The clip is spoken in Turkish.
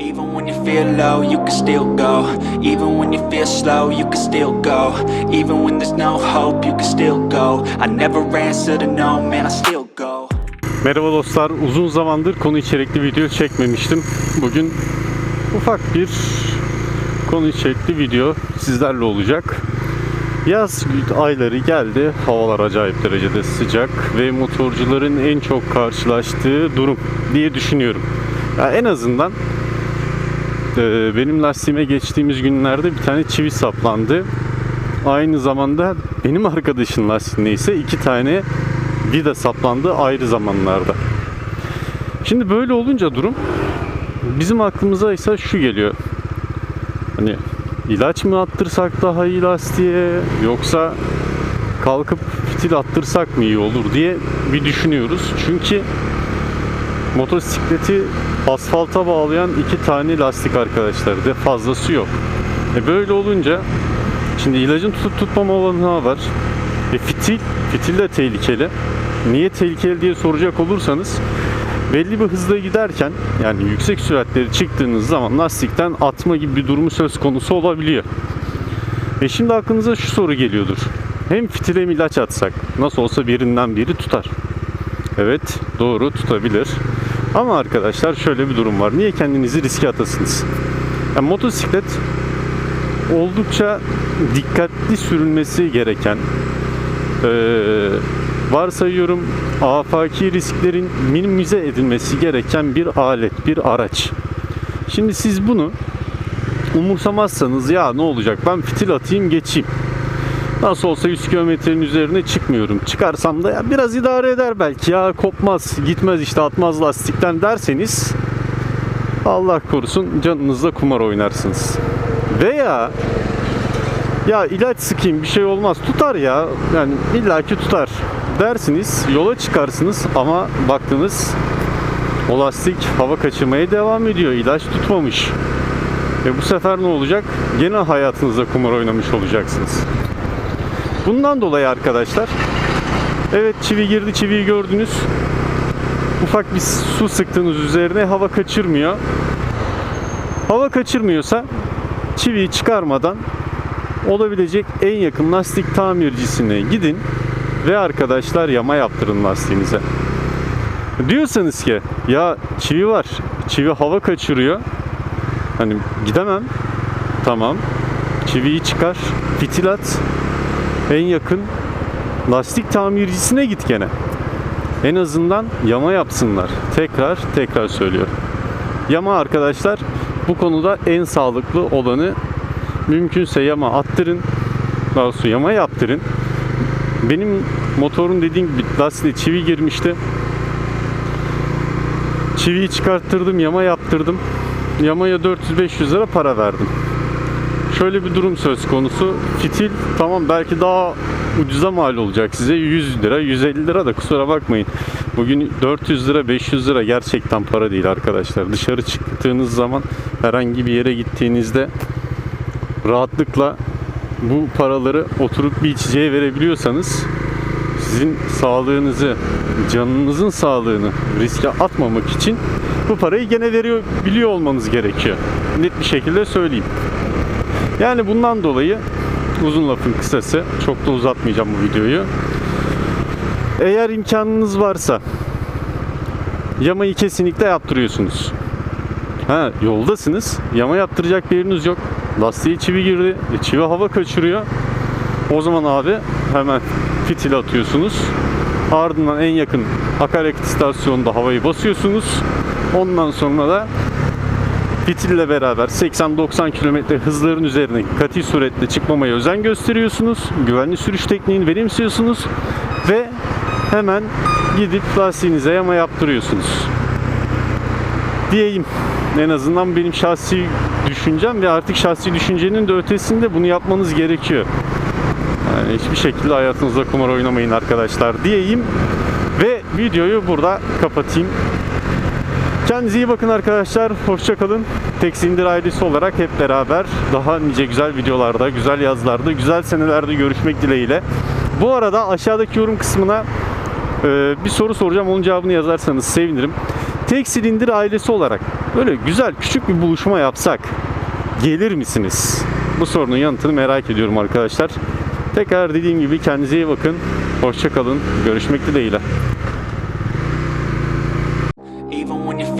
Even when you feel low, you can still go. Even when you feel slow, you can still go. Even when there's no hope, you can still go. I never answer to no, man, I still go. Merhaba dostlar. Uzun zamandır konu içerikli video çekmemiştim. Bugün ufak bir konu içerikli video sizlerle olacak. Yaz ayları geldi. Havalar acayip derecede sıcak ve motorcuların en çok karşılaştığı durum diye düşünüyorum. Ya en azından e, benim lastiğime geçtiğimiz günlerde bir tane çivi saplandı. Aynı zamanda benim arkadaşın lastiğinde ise iki tane vida saplandı ayrı zamanlarda. Şimdi böyle olunca durum bizim aklımıza ise şu geliyor. Hani ilaç mı attırsak daha iyi lastiğe yoksa kalkıp fitil attırsak mı iyi olur diye bir düşünüyoruz. Çünkü motosikleti asfalta bağlayan iki tane lastik arkadaşlar de fazlası yok. E böyle olunca şimdi ilacın tutup tutmama olanağı var. E fitil, fitil de tehlikeli. Niye tehlikeli diye soracak olursanız belli bir hızla giderken yani yüksek süratleri çıktığınız zaman lastikten atma gibi bir durumu söz konusu olabiliyor. E şimdi aklınıza şu soru geliyordur. Hem fitil hem ilaç atsak nasıl olsa birinden biri tutar. Evet doğru tutabilir. Ama arkadaşlar şöyle bir durum var. Niye kendinizi riske atasınız? Yani motosiklet oldukça dikkatli sürülmesi gereken eee, varsayıyorum afaki risklerin minimize edilmesi gereken bir alet, bir araç. Şimdi siz bunu umursamazsanız ya ne olacak ben fitil atayım geçeyim. Nasıl olsa 100 kilometrenin üzerine çıkmıyorum. Çıkarsam da ya biraz idare eder belki ya kopmaz gitmez işte atmaz lastikten derseniz Allah korusun canınızla kumar oynarsınız. Veya ya ilaç sıkayım bir şey olmaz tutar ya yani illaki tutar dersiniz yola çıkarsınız ama baktınız o lastik hava kaçırmaya devam ediyor ilaç tutmamış. E bu sefer ne olacak? Gene hayatınızda kumar oynamış olacaksınız. Bundan dolayı arkadaşlar evet çivi girdi çiviyi gördünüz ufak bir su sıktığınız üzerine hava kaçırmıyor. Hava kaçırmıyorsa çiviyi çıkarmadan olabilecek en yakın lastik tamircisine gidin ve arkadaşlar yama yaptırın lastiğinize. Diyorsanız ki ya çivi var, çivi hava kaçırıyor. Hani gidemem. Tamam. Çiviyi çıkar, fitil at. En yakın lastik tamircisine git gene. En azından yama yapsınlar. Tekrar tekrar söylüyorum. Yama arkadaşlar bu konuda en sağlıklı olanı mümkünse yama attırın. Daha doğrusu yama yaptırın. Benim motorun dediğim gibi lastiğe çivi girmişti. Çiviyi çıkarttırdım, yama yaptırdım. Yamaya 400-500 lira para verdim. Şöyle bir durum söz konusu. Fitil tamam belki daha ucuza mal olacak size 100 lira 150 lira da kusura bakmayın. Bugün 400 lira 500 lira gerçekten para değil arkadaşlar. Dışarı çıktığınız zaman herhangi bir yere gittiğinizde rahatlıkla bu paraları oturup bir içeceğe verebiliyorsanız sizin sağlığınızı, canınızın sağlığını riske atmamak için bu parayı gene veriyor biliyor olmanız gerekiyor. Net bir şekilde söyleyeyim. Yani bundan dolayı uzun lafın kısası çok da uzatmayacağım bu videoyu. Eğer imkanınız varsa yamayı kesinlikle yaptırıyorsunuz. Ha yoldasınız. Yama yaptıracak bir yeriniz yok. Lastiğe çivi girdi. e, çivi hava kaçırıyor. O zaman abi hemen fitil atıyorsunuz. Ardından en yakın akaryakıt istasyonunda havayı basıyorsunuz. Ondan sonra da fitille beraber 80-90 km hızların üzerine kati suretle çıkmamaya özen gösteriyorsunuz. Güvenli sürüş tekniğini benimsiyorsunuz ve hemen gidip lastiğinize yama yaptırıyorsunuz. Diyeyim. En azından benim şahsi düşüncem ve artık şahsi düşüncenin de ötesinde bunu yapmanız gerekiyor. Yani hiçbir şekilde hayatınızda kumar oynamayın arkadaşlar diyeyim ve videoyu burada kapatayım. Kendinize iyi bakın arkadaşlar. Hoşçakalın. Teksindir ailesi olarak hep beraber daha nice güzel videolarda, güzel yazlarda, güzel senelerde görüşmek dileğiyle. Bu arada aşağıdaki yorum kısmına e, bir soru soracağım. Onun cevabını yazarsanız sevinirim. tek silindir ailesi olarak böyle güzel küçük bir buluşma yapsak gelir misiniz? Bu sorunun yanıtını merak ediyorum arkadaşlar. Tekrar dediğim gibi kendinize iyi bakın. Hoşça kalın. Görüşmek dileğiyle.